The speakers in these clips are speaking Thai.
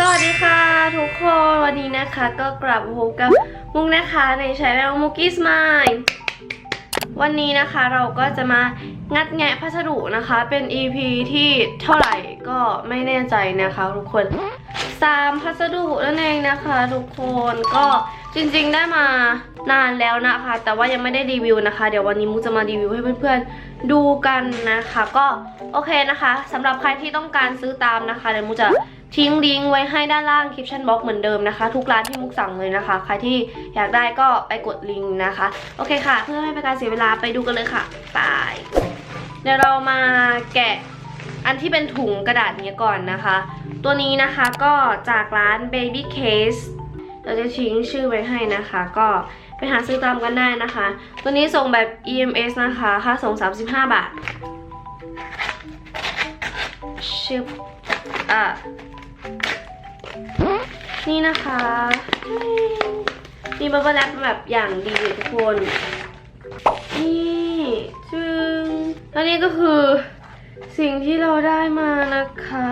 สวัสดีค่ะทุกคนวันนี้นะคะก็กลับมาพบกับมุกนะคะในช anel มุกกี้สมายวันนี้นะคะเราก็จะมางัดแงะพัสดุนะคะ เป็น EP ที่เท่าไหร่ก็ไม่แน่ใจนะคะ ทุกคนสามพัสดุนั่นเองนะคะ ทุกคนก็จริงๆได้มานานแล้วนะคะ แต่ว่ายังไม่ได้รีวิวนะคะ เดี๋ยววันนี้มุกจะมารีวิวให้เพื่อนๆดูกันนะคะ ก็โอเคนะคะสำหรับใครที่ต้องการซื้อตามนะคะเดี๋ยวมุกจะ ทิ้งลิงก์ไว้ให้ด้านล่างคลิปชั่นบ็อกเหมือนเดิมนะคะ ทุกร้านที่มุกสั่งเลยนะคะ ใครที่อยากได้ก็ไปกดลิงก์นะคะ โอเคค่ะ เพื่อไม่เป็นการเสียเวลาไปดูกันเลยค่ะไปเดี๋ยวเรามาแกะอันที่เป็นถุงกระดาษนี้ก่อนนะคะ ตัวนี้นะคะก็จากร้าน Baby Case เราจะทิ้งชื่อไว้ให้นะคะ ก็ไปหาซื้อตามกันได้นะคะ ตัวนี้ส่งแบบ EMS นะคะค่าส่ง 35 บาทชึบอะ นี่นะคะมีบับเบิ้ลแรปแบบอย่างดีเลยทุกคน นี่จึงแล้วนี่ก็คือสิ่งที่เราได้มานะคะ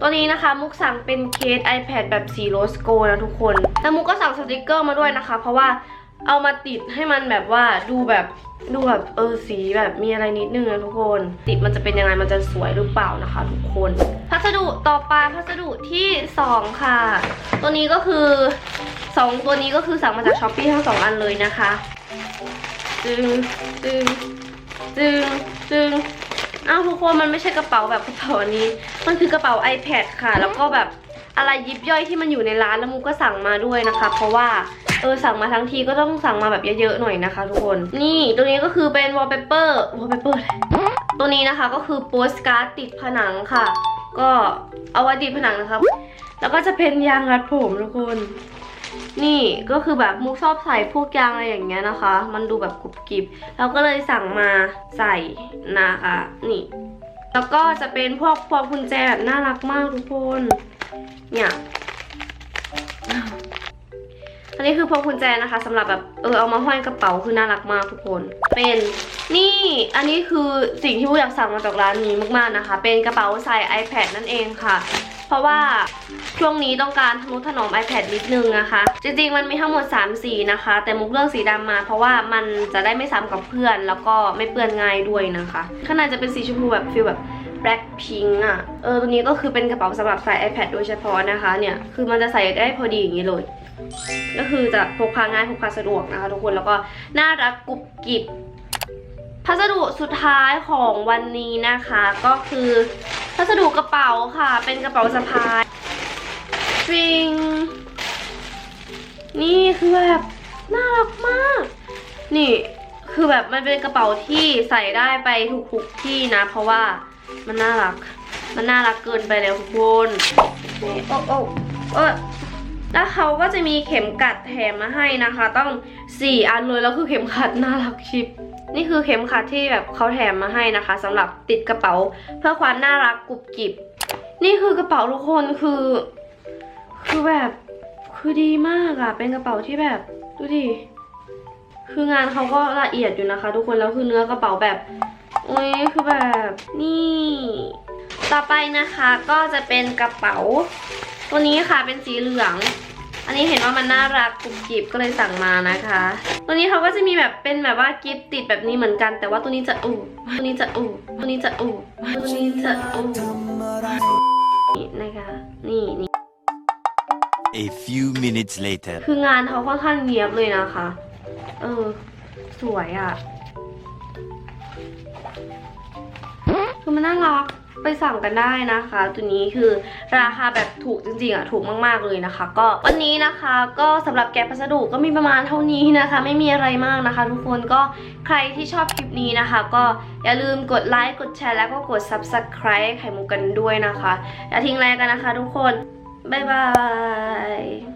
ตัวนี้นะคะมุกสั่งเป็นเคส iPad แบบสีโรสโกนะทุกคน แล้วมุกก็สั่งสติกเกอร์มาด้วยนะคะ เพราะว่า เอามาติดให้มันแบบว่าดูแบบดูแบบเออสีแบบมีอะไรนิดนึงนะทุกคน ติดมันจะเป็นยังไงมันจะสวยหรือเปล่านะคะ ทุกคน พัสดุต่อไปพัสดุที่สองค่ะ ตัวนี้ก็คือสองตัวนี้ก็คือสั่งมาจากช้อปปี้ทั้งสองอันเลยนะคะจึงจึงจึงจึงอ้าวทุกคนมันไม่ใช่กระเป๋าแบบกระเป๋านนี้ มันคือกระเป๋า iPad ค่ะ แล้วก็แบบอะไรยิบย่อยที่มันอยู่ในร้านแล้วมูก็สั่งมาด้วยนะคะ เพราะว่า เออสั่งมาทั้งทีก็ต้องสั่งมาแบบเยอะๆหน่อยนะคะ ทุกคน นี่ตัวนี้ก็คือเป็น wallpaper wallpaper อะไรตัวนี้นะคะก็คือโปสการ์ดติดผนังค่ะ ก็เอาไว้ติดผนังนะครับแล้วก็จะเป็นยางรัดผมทุกคน นี่ก็คือแบบมุกชอบใส่พวกยางอะไรอย่างเงี้ยนะคะ มันดูแบบกรุบกริบเราก็เลยสั่งมาใส่นะคะ นี่ แล้วก็จะเป็นพวกพวงกุญแจแบบน่ารักมากทุกคน เนี่ย อันนี้คือพวงกุญแจนะคะสำหรับแบบเออเอามาห้อยกระเป๋าคือน่ารักมากทุกคน เป็นนี่อันนี้คือสิ่งที่มุกอยากสั่งมาจากร้านนี้มากๆนะคะ เป็นกระเป๋าใส่ iPad นั่นเองค่ะ เพราะว่าช่วงนี้ต้องการทนุถนอม iPad นิดนึงนะคะ จริงๆมันมีทั้งหมด 3 สีนะคะ แต่มุกเลือกสีดำมา เพราะว่ามันจะได้ไม่ซ้ำกับเพื่อน แล้วก็ไม่เปื้อนง่ายด้วยนะคะข้างในจะเป็นสีชมพูแบบฟิลแบบ black pink อะ เออ ตัวนี้ก็คือเป็นกระเป๋าสำหรับใส่ iPad โดยเฉพาะนะคะ เนี่ย คือมันจะใส่ได้พอดีอย่างนี้เลย ก็คือจะพกพาง่ายพกพาสะดวกนะคะทุกคนแล้วก็น่ารักกรุบกริบพัสดุสุดท้ายของวันนี้นะคะ ก็คือพัสดุกระเป๋าค่ะ เป็นกระเป๋าสะพายฟิง นี่คือแบบน่ารักมาก นี่คือแบบมันเป็นกระเป๋าที่ใส่ได้ไปทุกๆที่นะ เพราะว่ามันน่ารัก มันน่ารักเกินไปแล้วทุกคนโอ้โอ้เออ แล้วเขาก็จะมีเข็มกัดแถมมาให้นะคะ ต้องสี่อันเลยแล้วคือเข็มขัดน่ารักชิบนี่คือเข็มขัดที่แบบเขาแถมมาให้นะคะสำหรับติดกระเป๋า เพื่อความน่ารักกรุบกริบ นี่คือกระเป๋าทุกคนคือ คือแบบคือดีมากอะเป็นกระเป๋าที่แบบดูดิคืองานเขาก็ละเอียดอยู่นะคะ ทุกคนแล้วคือเนื้อกระเป๋าแบบโอ้ยคือแบบนี่ ต่อไปนะคะก็จะเป็นกระเป๋า ตัวนี้ค่ะเป็นสีเหลือง อันนี้เห็นว่ามันน่ารักกรุบกริบก็เลยสั่งมานะคะ ตัวนี้เขาก็จะมีแบบเป็นแบบว่ากิฟต์ติดแบบนี้เหมือนกัน แต่ว่าตัวนี้จะอูตัวนี้จะอูตัวนี้จะอูตัวนี้จะอูนี่นะคะนี่นี่ A few minutes later. คืองานเขาค่อนข้างเนียบเลยนะคะ เออ สวยอะ่ะคือมันน่ารัก ไปสั่งกันได้นะคะ ตัวนี้คือราคาแบบถูกจริงๆอะถูกมากๆเลยนะคะ ก็วันนี้นะคะก็สำหรับแกะพัสดุก็มีประมาณเท่านี้นะคะ ไม่มีอะไรมากนะคะ ทุกคนก็ใครที่ชอบคลิปนี้นะคะ ก็อย่าลืมกดไลค์กดแชร์แล้วก็กด subscribe ไข่มุกกันด้วยนะคะ อย่าทิ้งแรงกันนะคะ ทุกคนบ๊ายบาย